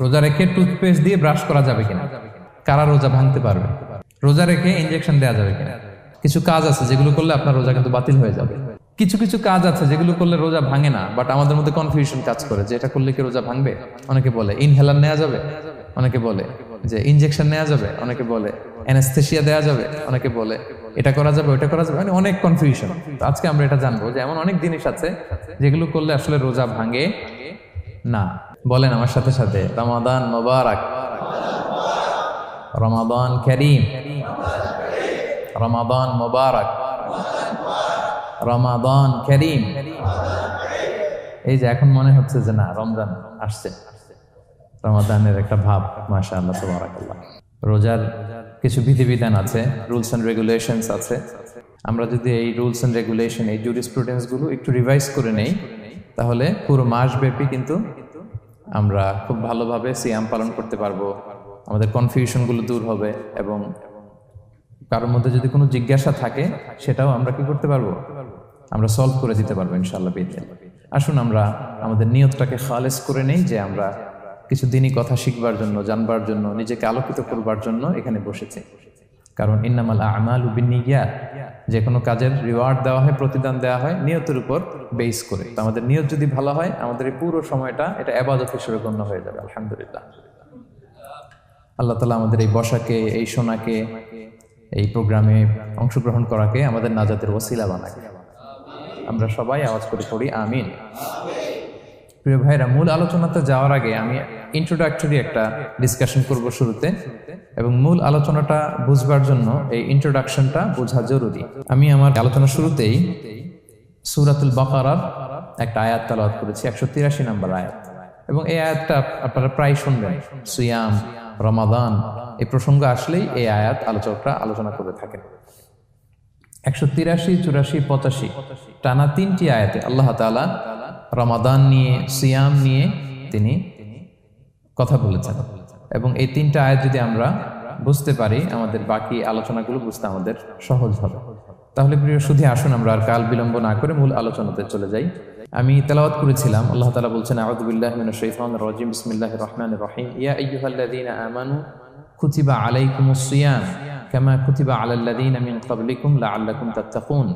রোজা রেখে টুথপেস্ট দিয়ে ব্রাশ করা যাবে কিনা? কারা রোজা ভাঙতে পারবে? রোজা রেখে ইনজেকশন দেওয়া যাবে কিনা? কিছু কাজ আছে যেগুলো করলে আপনার রোজা কিন্তু বাতিল হয়ে যাবে। কিছু কিছু কাজ আছে যেগুলো করলে রোজা ভাঙে না বাট আমাদের মধ্যে কনফিউশন কাজ করে যে এটা করলে কি রোজা ভাঙবে? অনেকে বলে ইনহেলার নেওয়া যাবে? অনেকে বলে যে ইনজেকশন নেওয়া যাবে? অনেকে বলে অ্যানাস্থেশিয়া দেওয়া যাবে? অনেকে বলে, এটা করা যাবে ওটা করা যাবে? মানে অনেক কনফিউশন আজকে আমরা এটা জানব যে এমন অনেক জিনিস আছে যেগুলো করলে আসলে রোজা ভাঙে না। বলেন আমার সাথে সাথে, রমাদান মোবারক। রমাদান করিম। রমাদান মোবারক। রমাদান করিম। এই যে এখন মনে হচ্ছে যে না, রমজান আসছে। রমাদানের একটা ভাব মাসা আল্লাহ তবরাকাল্লাহ। রোজার কিছু বিধিবিধান আছে, রুলস অ্যান্ড রেগুলেশনস আছে। আমরা যদি এই রুলস অ্যান্ড রেগুলেশন, এই জুরিসপ্রুডেন্সগুলো একটু রিভাইজ করে নেই, তাহলে পুরো মাস ব্যাপী কিন্তু আমরা খুব ভালোভাবে সিয়াম পালন করতে পারব। আমাদের কনফিউশনগুলো দূর হবে এবং কারোর মধ্যে যদি কোনো জিজ্ঞাসা থাকে, সেটাও আমরা কি করতে পারব? আমরা সলভ করে দিতে পারব ইনশাল্লাহ বিদিন আসুন আমরা আমাদের নিয়তটাকে খালেস করে নেই যে আমরা কিছু দিনই কথা শিখবার জন্য, জানবার জন্য, নিজেকে আলোকিত করবার জন্য এখানে বসেছি। কারণ ইন্নামাল আমাল উবিনিয়া যে কোনো কাজের রিওয়ার্ড দেওয়া হয়, প্রতিদান দেওয়া হয়, নিয়তের উপর বেস করে। আমাদের নিয়ত যদি ভালো হয়, আমাদের এই পুরো সময়টা এটা আবাদত হিসেবে গণ্য হয়ে যাবে, আলহামদুলিল্লাহ। আল্লাহ তালা আমাদের এই বসাকে, এই সোনাকে, এই প্রোগ্রামে অংশগ্রহণ করাকে আমাদের নাজাতের ওসিলা বানাকে। আমরা সবাই আওয়াজ করে পড়ি, আমিন। প্রিয় ভাইরা, মূল আলোচনাতে যাওয়ার আগে আমি ইন্ট্রোডাক্টরি একটা ডিসকাশন করব শুরুতে এবং মূল আলোচনাটা বুঝবার জন্য এই ইন্ট্রোডাকশনটা বোঝা জরুরি। আমি আমার আলোচনা শুরুতেই সুরাতুল বাকারার একটা আয়াত তালাওয়াত করেছি, একশো তিরাশি নম্বর আয়াত। এবং এই আয়াতটা আপনারা প্রায় শুনবেন, সুয়াম, রমাদান, এই প্রসঙ্গ আসলেই এই আয়াত আলোচকরা আলোচনা করে থাকেন। একশো তিরাশি, চুরাশি, পঁচাশি, টানা তিনটি আয়াতে আল্লাহ তালা রমাদান নিয়ে, সিয়াম নিয়ে তিনি কথা বলেছেন। এবং এই তিনটা আয়াত যদি আমরা বুঝতে পারি, আমাদের বাকি আলোচনাগুলো বুঝতে আমাদের সহজ হবে। তাহলে প্রিয় শুধু আসুন আমরা আর কাল বিলম্ব না করে মূল আলোচনাতে চলে যাই। আমি তেলাওয়াত করেছিলাম, আল্লাহ তালা বলছেন আউদুবিল্লাহ মিনাশ শাইতানির রাজিম, বিসমিল্লাহির রহমান রহিম। ইয়া আইয়ুহাল্লাযীনা আমানু, কুতিবা আলাইকুমুস সিয়াম, কামা কুতিবা আলাল্লাযীনা মিন ক্বাবলিকুম লাআল্লাকুম তাত্তাকুন।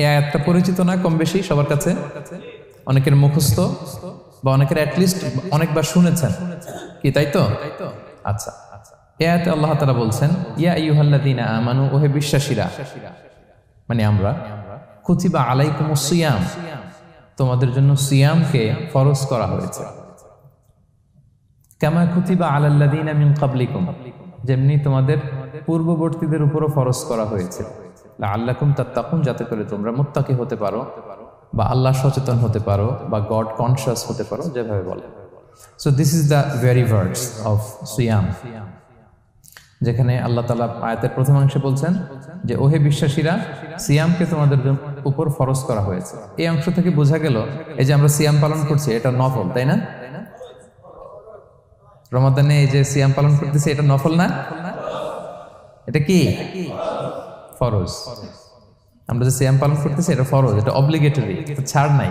এই আয়াতটা পরিচিত না, কম বেশি, সবার কাছে? অনেকের মুখস্থ বা অনেকের অ্যাটলিস্ট অনেকবার শুনেছেন। কি, তাই তো? আচ্ছা। এ আয়াতে আল্লাহ তাআলা বলছেন, ইয়া আইয়ুহাল্লাযীনা আমানু, ওহে বিশ্বাসীরা মানে আমরা, কুতিবা আলাইকুমুস সিয়াম, তোমাদের জন্য সিয়ামকে ফরজ করা হয়েছে। কামা কুতিবা আলাল্লাযীনা মিন ক্বাবলিকুম, যেমনি তোমাদের পূর্ববর্তীদের উপরও ফরজ করা হয়েছে। আল্লাকুম তাত্তাকুন, যাতে করে তোমরা মুত্তাকি হতে পারো। বা আল্লাহ সচেতন হতে পারো বা গড কনসিয়াস হতে পারো, যেভাবে বলে। So this is the very words of সিয়াম যেখানে আল্লাহ তালা আয়াতের প্রথমাংশে বলছেন যে, ওহে বিশ্বাসীরা, সিয়ামকে তোমাদের উপর ফরজ করা হয়েছে। এই অংশ থেকে বোঝা গেল, এই যে আমরা সিয়াম পালন করছি, এটা নফল, তাই না? রমাদানে এই যে সিয়াম পালন করতেছি, এটা নফল না? এটা কি? ফরজ। আমরা যে সিয়াম পালন করতেছি, এটা ফরজ, এটা অব্লিগেটরি ছাড় নাই।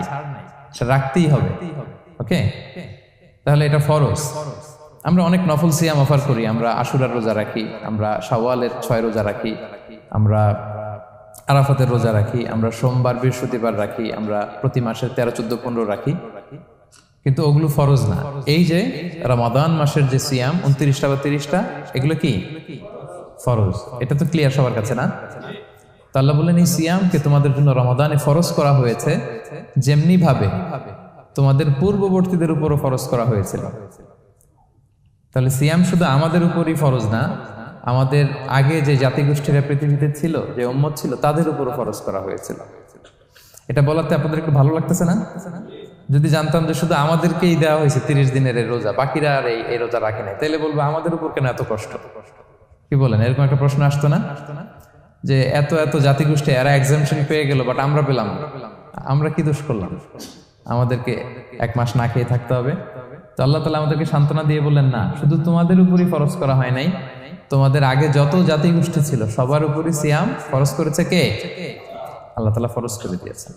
সেটা রাখতেই হবে, ওকে? তাহলে এটা ফরজ। আমরা অনেক নফল সিয়াম অফার করি, আমরা আশুরার রোজা রাখি, আমরা শাওয়ালের ছয় রোজা রাখি, আমরা আরাফাতের রোজা রাখি, আমরা সোমবার, বৃহস্পতিবার রাখি, আমরা প্রতি মাসের তেরো, চোদ্দ, পনেরো রাখি। কিন্তু ওগুলো ফরজ না। এই যে রমাদান মাসের যে সিয়াম, উনত্রিশটা বা তিরিশটা, এগুলো কি? ফরজ। এটা তো ক্লিয়ার সবার কাছে না? তো আল্লাহ বললেন, এই সিয়ামকে তোমাদের জন্য রমাদানে ফরজ করা হয়েছে যেমনি ভাবে তোমাদের পূর্ববর্তীদের উপরও ফরজ করা হয়েছিল। তাহলে সিয়াম শুধু আমাদের উপরই ফরজ না, আমাদের আগে যে জাতিগোষ্ঠীরা পৃথিবীতে ছিল, যে উম্মত ছিল, তাদের উপরও ফরজ করা হয়েছিল। এটা বলাতে আপনাদের একটু ভালো লাগতেছে না? যদি জানতাম যে শুধু আমাদেরকেই দেওয়া হয়েছে তিরিশ দিনের এই রোজা, বাকিরা আর এই এই রোজা রাখে নাই, তাহলে বলব আমাদের উপর কেন এত কষ্ট? কি বলেন? এরকম একটা প্রশ্ন আসতো না আসতো না? যে এত এত জাতিগোষ্ঠী, এরা এক্সামশন পেয়ে গেল বাট আমরা পেলাম আমরা কি দোষ করলাম? আমাদেরকে এক মাস না খেয়ে থাকতে হবে। তো আল্লাহ তালা আমাদেরকে সান্ত্বনা দিয়ে বললেন, না, শুধু তোমাদের উপরই ফরজ করা হয় নাই। তোমাদের আগে যত জাতিগোষ্ঠী ছিল, সবার উপরই সিয়াম ফরজ করেছে কে? আল্লাহ তালা ফরজ করে দিয়েছেন।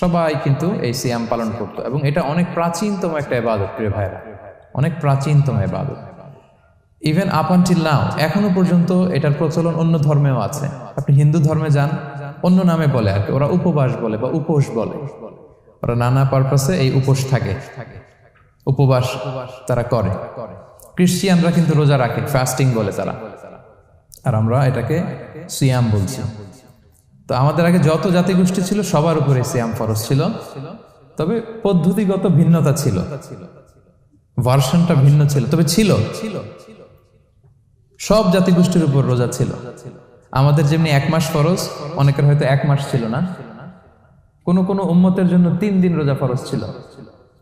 সবাই কিন্তু এই সিয়াম পালন করতো, এবং এটা অনেক প্রাচীনতম একটা এবাদত প্রিয় ভাইরা অনেক প্রাচীনতম এবাদত ইভেন আপ আনটিল নাও এখনও পর্যন্ত এটার প্রচলন অন্য ধর্মেও আছে। আপনি হিন্দু ধর্মে যান, অন্য নামে বলে আর কি, ওরা উপবাস বলে বা উপোস বলে। ওরা নানা পারপাসে এই উপোস থাকে। উপবাস তারা করে। ক্রিশ্চিয়ানরা কিন্তু রোজা রাখে ফাস্টিং বলে তারা। আর আমরা এটাকে সিয়াম বলছি। তো আমাদের আগে যত জাতিগোষ্ঠী ছিল, সবার উপরে সিয়াম ফরজ ছিল। তবে পদ্ধতিগত ভিন্নতা ছিল। ভার্সনটা ভিন্ন ছিল, তবে ছিল ছিল। সব জাতিগোষ্ঠীর উপর রোজা ছিল। আমাদের যেমনি এক মাস ফরজ, অনেকের হয়তো এক মাস ছিল না। কোনো কোনো উম্মতের জন্য তিন দিন রোজা ফরজ ছিল।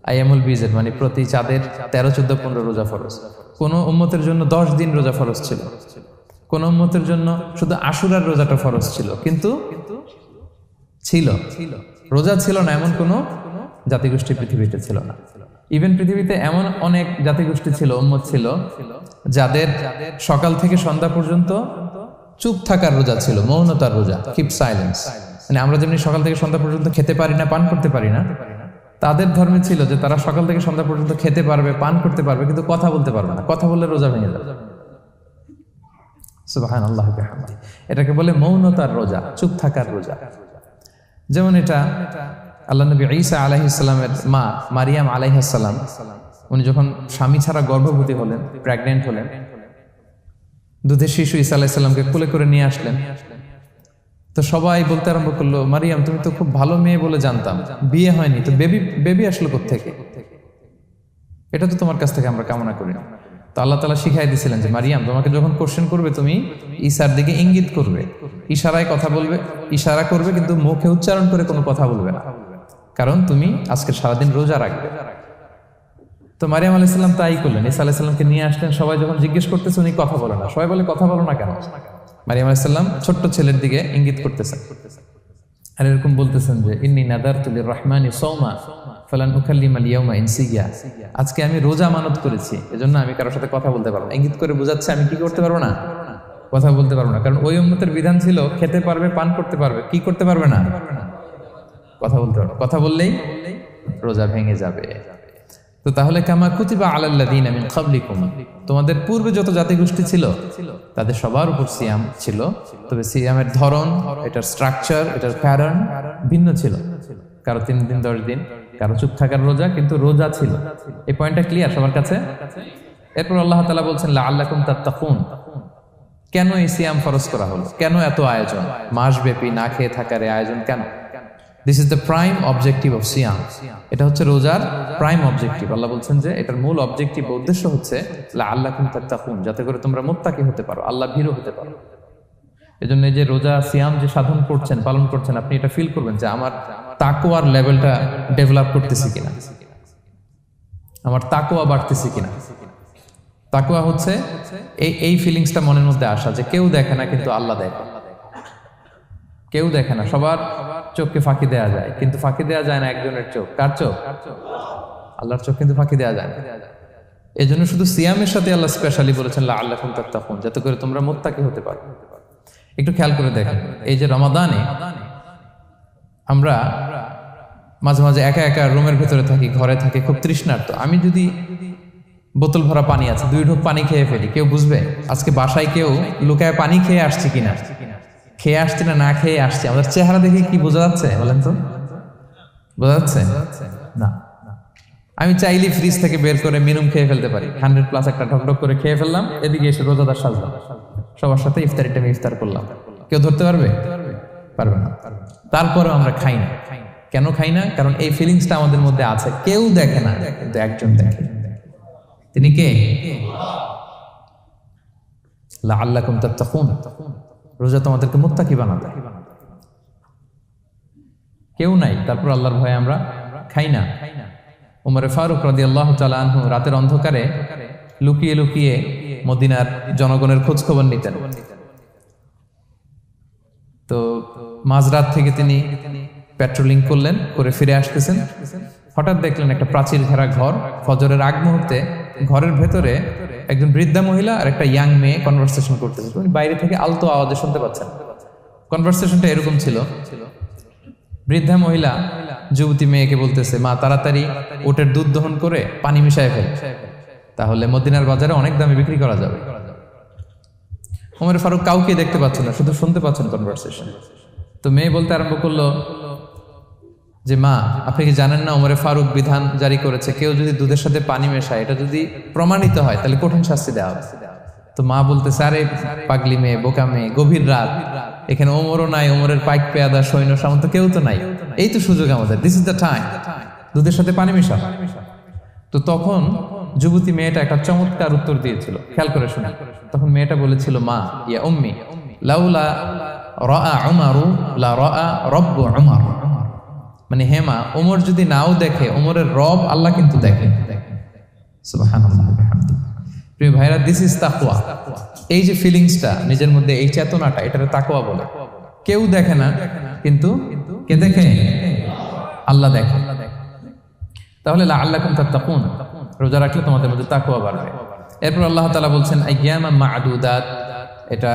আইএমুল বিজের মানে প্রতি চাঁদের তেরো, চোদ্দ, পনেরো রোজা ফরজ। কোন উম্মতের জন্য দশ দিন রোজা ফরজ ছিল। কোন উম্মতের জন্য শুধু আশুরার রোজাটা ফরজ ছিল। কিন্তু ছিল। রোজা ছিল না, এমন কোনো জাতিগোষ্ঠী পৃথিবীতে ছিল না। ইভেন পৃথিবীতে এমন অনেক জাতিগোষ্ঠী ছিল, উম্মত ছিল, যাদের সকাল থেকে সন্ধ্যা পর্যন্ত চুপ থাকার রোজা ছিল, মৌনতার রোজা কিপ সাইলেন্স মানে আমরা যেমনি সকাল থেকে সন্ধ্যা পর্যন্ত খেতে পারি না, পান করতে পারি না, তাদের ধর্মে ছিল যে তারা সকাল থেকে সন্ধ্যা পর্যন্ত খেতে পারবে, পান করতে পারবে, কিন্তু কথা বলতে পারবে না, কথা বললে রোজা ভেঙে যাবে। সুবাহান আল্লাহ এটাকে বলে মৌনতার রোজা, চুপ থাকার রোজা। যেমন এটা আল্লাহ নবী ঈসা আলাইহিসাল্লামের মা মারিয়াম আলাইহাসাল্লাম উনি যখন স্বামী ছাড়া গর্ভবতী হলেন প্রেগনেন্ট হলেন, দুধের শিশু ঈসা আলাইসাল্লামকে কুলে করে নিয়ে আসলেন। তো সবাই বলতে আরম্ভ করল, মারিয়াম, তুমি তো খুব ভালো মেয়ে বলে জানতাম। বিয়ে হয়নি, তো বেবি বেবি আসলো থেকে এটা তো তোমার কাছ থেকে আমরা কামনা করি। তো আল্লাহ তালা শিখাই দিয়েছিলেন যে, মারিয়াম, তোমাকে যখন কোশ্চেন করবে, তুমি ঈশার দিকে ইঙ্গিত করবে। ইশারায় কথা বলবে, ইশারা করবে, কিন্তু মুখে উচ্চারণ করে কোনো কথা বলবে না। কারণ তুমি আজকে সারাদিন রোজা রাখবে। তো মারিয়াম আলাইসাল্লাম তাই করলেন। ইসা আলাইসাল্লামকে নিয়ে আসলেন, সবাই যখন জিজ্ঞেস করতেছে, উনি কথা বলে না। সবাই বলে, কথা বলো না কেন? মারিয়াম আলাইসাল্লাম ছোট্ট ছেলের দিকে ইঙ্গিত করতেছেন আর এরকম বলতেছেন যে, ইন্নি নাদার তুলি রহমানি সৌমা ফালান উখাল্লিম আলিয়াউমা ইনসিয়া আজকে আমি রোজা মানত করেছি, এজন্য আমি কারোর সাথে কথা বলতে পারব ইঙ্গিত করে বোঝাচ্ছে, আমি কি করতে পারব না? কথা বলতে পারব না। কারণ ওই উম্মতের বিধান ছিল, খেতে পারবে, পান করতে পারবে, কি করতে পারবে না? কথা বলতে পারবে। কথা বললেই রোজা ভেঙে যাবে। তো তাহলে কামা কুতিবা আলাল্লাদিন আমিন খাবলিকুম তোমাদের পূর্বে যত জাতিগোষ্ঠী ছিল, তাদের সবার উপর সিয়াম ছিল। তবে সিয়ামের ধরন, এটার স্ট্রাকচার এটার প্যাটার্ন ভিন্ন ছিল। কারও তিন দিন, দশ দিন, কারও চুপ থাকার রোজা, কিন্তু রোজা ছিল। এই পয়েন্টটা ক্লিয়ার সবার কাছে? এরপর আল্লাহ তালা বলছেন আল্লাহ তাত্তাকুন। কেন এই সিয়াম ফরজ করা হলো? কেন এত আয়োজন? মাসব্যাপী না খেয়ে থাকার এই আয়োজন কেন? This is the prime objective of সিয়াম এটা হচ্ছে রোজার প্রাইম অবজেক্টিভ আল্লাহ বলছেন যে এটার মূল অবজেক্টিভ উদ্দেশ্য হচ্ছে আল্লাহ তাত্তাকুন, যাতে করে তোমরা মোত্তাকি হতে পারো, আল্লাহ ভীরু হতে পারো। এই জন্য যে রোজা, সিয়াম যে সাধন করছেন, পালন করছেন, আপনি এটা ফিল করবেন যে আমার তাকোয়ার লেভেলটা ডেভেলপ করতেছি কিনা। আমার তাকোয়া বাড়তেছি কিনা। তাকোয়া হচ্ছে, এই এই ফিলিংসটা মনের মধ্যে আসা যে কেউ দেখে না, কিন্তু আল্লাহ দেখে। কেউ দেখে না, সবার চোখকে ফাঁকি দেওয়া যায়, কিন্তু ফাঁকি দেওয়া যায় না একজনের চোখ। কার চোখ? আল্লাহর চোখ কিন্তু ফাঁকি দেওয়া যায় না। এই জন্য শুধু সিয়ামের সাথে আল্লাহ স্পেশালি বলেছেন আল্লাহ তখন যাতে করে তোমরা মোত্তাকি হতে পারো। একটু খেয়াল করে দেখেন, এই যে রমাদানে আমরা মাঝে মাঝে একা একা রুমের ভেতরে থাকি, ঘরে থাকি, খুব তৃষ্ণার্ত। আমি যদি বোতল ভরা পানি আছে, দুই ঢোক পানি খেয়ে ফেলি, কেউ বুঝবে? আজকে বাসায় কেউ লুকায় পানি খেয়ে আসছে কিনা? খেয়ে আসছে না না খেয়ে আসছি? আমাদের চেহারা দেখে কি বোঝা যাচ্ছে বলেন তো? বোঝা যাচ্ছে? না। আমি চাইলে ফ্রিজ থেকে বের করে মিনুম খেয়ে ফেলতে পারি। হান্ড্রেড প্লাস একটা ঢকঢক করে খেয়ে ফেললাম এদিকে এসে রোজাদার সাজলাম। সবার সাথে ইফতারি টাইমে ইফতার করলাম। কেউ ধরতে পারবে? পারবে না। তারপরেও আমরা খাই না। কেন খাই না? কারণ এই ফিলিংসটা আমাদের মধ্যে আছে। কেউ দেখে না কিন্তু একজন দেখে। তিনি কে? আল্লাহ তাত্তাকুন। রোজা তোমাদেরকে মুত্তাকি বানাবে কেউ নাই, তারপর আল্লাহর ভয়ে আমরা খাই না। উমরে ফারুক রাদি আল্লাহ আনহু রাতের অন্ধকারে লুকিয়ে লুকিয়ে মদিনার জনগণের খোঁজ খবর নিতেন। তো মাঝরাত থেকে তিনি পেট্রোলিং করলেন, করে ফিরে আসতেছেন। হঠাৎ দেখলেন একটা প্রাচীর ঘেরা ঘর। ফজরের আগ মুহূর্তে ঘরের ভেতরে একজন বৃদ্ধা মহিলা আর একটা ইয়াং মেয়ে কনভারসেশন করতেছে। উনি বাইরে থেকে আলতো আওয়াজে শুনতে পাচ্ছেন। কনভারসেশনটা এরকম ছিল। বৃদ্ধা মহিলা যুবতী মেয়েকে বলতেছে, মা, তাড়াতাড়ি ওটের দুধ দহন করে পানি মিশায় ফেল। তাহলে মদিনার বাজারে অনেক দামে বিক্রি করা যাবে। ওমর ফারুক কাউকে দেখতে পাচ্ছেন না, শুধু শুনতে পাচ্ছেন কনভারসেশন তো মেয়ে বলতে আরম্ভ করল যে, মা, আপনি কি জানেন না ওমরে ফারুক বিধান জারি করেছে? কেউ যদি দুধের সাথে পানি মেশায়, এটা যদি প্রমাণিত হয়, তাহলে কঠিন শাস্তি দেওয়া হবে। তো মা বলতেছে, আরে, পাগলি মেয়ে, বোকা মেয়ে, গভীর রাত। এখানে ওমরও নাই, ওমরের পাইক পেয়াদা, সৈন্য সামন্ত কেউ তো নাই। এই তো সুযোগ আমাদের দিস ইজ দ্য টাইম দুধের সাথে পানি মেশা তো তখন যুবতী মেয়েটা একটা চমৎকার উত্তর দিয়েছিল, খেয়াল করে শুনে। তখন মেয়েটা বলেছিল, মা, ইয়া উম্মি, লাউলা রাআ উমারু, লা রাআ রব্বু উমার। মানে হেমা, ওমর যদি নাও দেখে, ওমরের রব আল্লাহ কিন্তু দেখে। প্রিয় ভাইরা দিস ইজ তাকওয়া। এই যে ফিলিংসটা নিজের মধ্যে এই চেতনাটা, এটারে তাকওয়া বলে। কেউ দেখে না, কিন্তু কে দেখে? আল্লাহ দেখে। তাহলে আল্লাহ কুম তাত্তাকুন। রোজা রাখলে তোমাদের মধ্যে তাকওয়া বাড়বে। এরপর আল্লাহ তাআলা বলছেন, আইয়ামা মা'দুদাত। এটা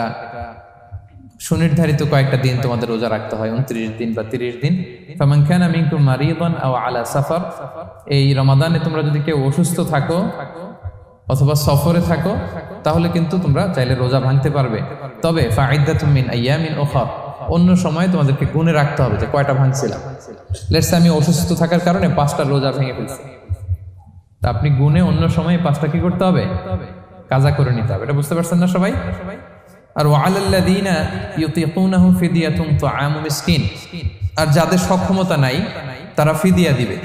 সুনির্ধারিত কয়েকটা দিন তোমাদের রোজা রাখতে হয়, উনত্রিশ দিন বা তিরিশ দিন। এই রমাদানে তোমরা যদি কেউ অসুস্থ থাকো অথবা সফরে থাকো, তাহলে কিন্তু তোমরা চাইলে রোজা ভাঙতে পারবে। তবে অন্য সময় তোমাদেরকে গুনে রাখতে হবে যে কয়টা ভাঙছিলাম। আমি অসুস্থ থাকার কারণে পাঁচটা রোজা ভেঙে ফেলছি। তা আপনি গুনে অন্য সময় পাঁচটা কি করতে হবে? কাজা করে নিতে হবে। এটা বুঝতে পারছেন না সবাই? আর ওয়ালাল্লাযীনা ইউতিকুনাহু ফিদিয়াতুন তুআমু মিসকিন। আর যাদের সক্ষমতা নাই, তারা ফিদিয়া দিবে।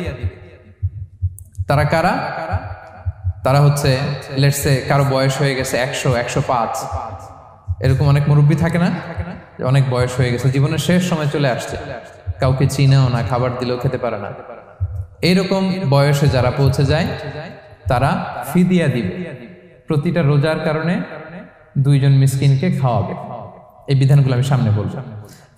তারা কারা? তারা হচ্ছে লেটসে কারও বয়স হয়ে গেছে একশো একশো পাঁচ। এরকম অনেক মুরব্বী থাকে না? অনেক বয়স হয়ে গেছে, জীবনের শেষ সময় চলে আসছে। কাউকে চিনাও না, খাবার দিলেও খেতে পারে না। এইরকম বয়সে যারা পৌঁছে যায়, তারা ফিদিয়া দিবে। প্রতিটা রোজার কারণে দুইজন মিসকিনকে খাওয়াবে। এই বিধানগুলো আমি সামনে বলব।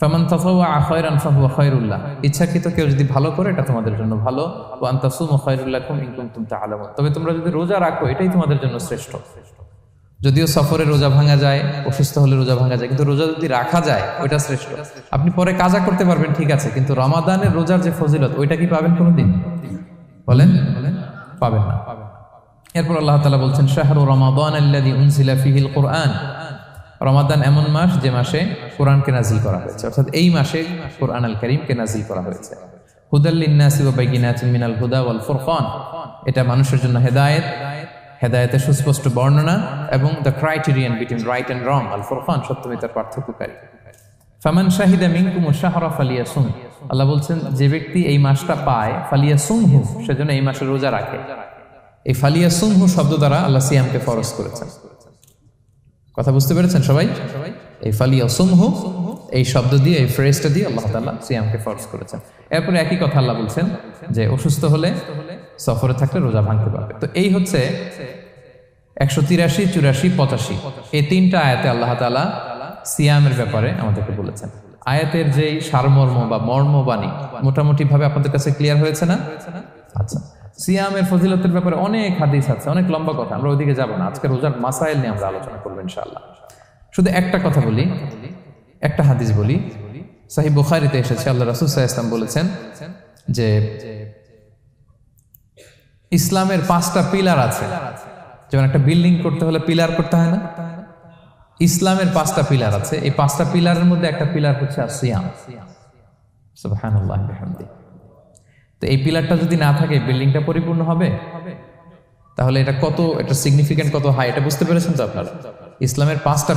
ফামান তাফাওয়া খায়রান ফাহুয়া খায়রুল্লাহ। ইচ্ছাকৃত কেউ যদি ভালো করে, এটা তোমাদের জন্য ভালো। ওয়া আন তাসুমু খায়রুল্লাকুম ইন কুনতুম তাআলামুন। তবে তোমরা যদি রোজা রাখো, এটাই তোমাদের জন্য শ্রেষ্ঠ। যদিও সফরে রোজা ভাঙা যায়, অসুস্থ হলে রোজা ভাঙা যায়, কিন্তু রোজা যদি রাখা যায়, ওইটা শ্রেষ্ঠ। আপনি পরে কাজা করতে পারবেন, ঠিক আছে, কিন্তু রমাদানের রোজার যে ফজিলত, ওইটা কি পাবেন কোনোদিন? বলেন? পাবেন না। পাবেন এরপর আল্লাহ তাআলা বলছেন, শাহরু রমাদান উনজিলা ফিহিল কুরআন। রমাদান এমন মাস যে মাসে কোরআনকে নাজিল করা হয়েছে। অর্থাৎ এই মাসে কোরআন আল করিমকে নাজিল করা হয়েছে। এটা মানুষের জন্য সুস্পষ্ট বর্ণনা এবং the criterion between right and wrong আল ফুরকান, সত্যমিতার পার্থক্যকারী। ফামান শাহিদা ফালিয়াসুম। আল্লাহ বলছেন, যে ব্যক্তি এই মাসটা পায়, ফালিয়াসুমহু সেজন্য এই মাসে রোজা রাখে। এই ফালিয়াসুমহু শব্দ দ্বারা আল্লাহ সিয়ামকে ফরজ করেছেন। কথা বুঝতে পেরেছেন সবাই? এই ফালিয়াসুমহু এই শব্দ দিয়ে, এই ফ্রেজটা দিয়ে আল্লাহ তাআলা সিয়ামকে ফরজ করেছেন। এরপরে একই কথা আল্লাহ বলছেন যে, অসুস্থ হলে সফরে থাকলে রোজা ভাঙতে পারবে। তো এই হচ্ছে একশো তিরাশি, চুরাশি, পঁচাশি। এই তিনটা আয়াতে আল্লাহ তাআলা সিয়ামের ব্যাপারে আমাদেরকে বলেছেন। আয়াতের যেই সারমর্ম বা মর্মবাণী মোটামুটি ভাবে আপনাদের কাছে ক্লিয়ার হয়েছে না? আচ্ছা। সিয়ামের ফজিলতের ব্যাপারে অনেক হাদিস আছে, অনেক লম্বা কথা, আমরা ওইদিকে যাব না। আজকে রোজার মাসাইল নিয়ে আমরা আলোচনা করব ইনশাআল্লাহ। শুধু একটা কথা বলি, একটা হাদিস বলি। সাহি বুখারিতে এসেছে, আল্লাহ রাসুল সাহা ইসলাম বলেছেন যে ইসলামের পাঁচটা পিলার আছে। যেমন একটা বিল্ডিং করতে হলে পিলার করতে হয় না? ইসলামের পাঁচটা পিলার আছে, এই পাঁচটা পিলারের মধ্যে একটা পিলার হচ্ছে সিয়াম। সুবহানাল্লাহ বিহামদি তো এই পিলারটা যদি না থাকে বিল্ডিংটা পরিপূর্ণ হবে? তাহলে এটা কত, এটা সিগনিফিকেন্ট কত হাই এটা বুঝতে পেরেছেন তো আপনারা? ইসলামের পাঁচটা